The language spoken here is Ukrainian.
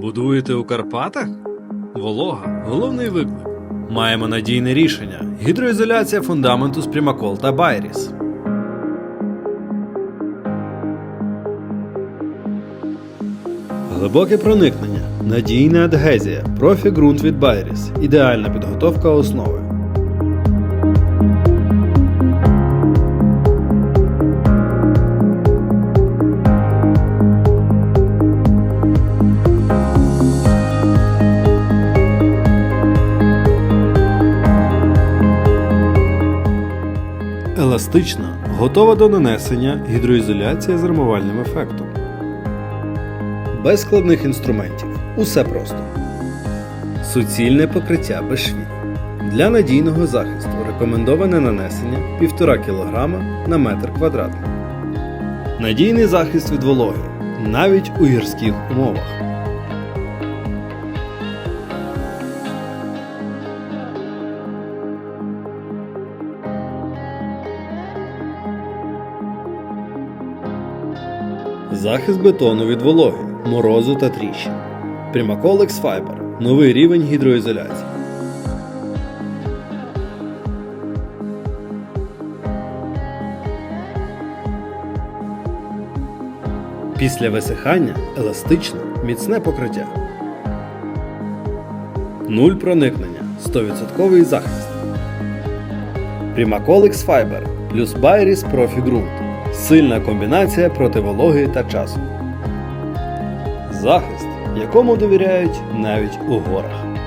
Будуєте у Карпатах? Волога головний виклик. Маємо надійне рішення: гідроізоляція фундаменту з Примакол та Байріс. Глибоке проникнення, надійна адгезія, профі ґрунт від Байріс, ідеальна підготовка основи. Еластична, готова до нанесення гідроізоляція з армувальним ефектом. Без складних інструментів. Усе просто. Суцільне покриття без швів. Для надійного захисту рекомендоване нанесення 1,5 кг на метр квадратний. Надійний захист від вологи навіть у гірських умовах. Захист бетону від вологи, морозу та тріщин. Примакол X Fiber. Новий рівень гідроізоляції. Після висихання еластичне, міцне покриття. Нуль проникнення. 100% захист. Примакол X Fiber плюс Байріс Profi ґрунт. Сильна комбінація проти вологи та часу. Захист, якому довіряють навіть у горах.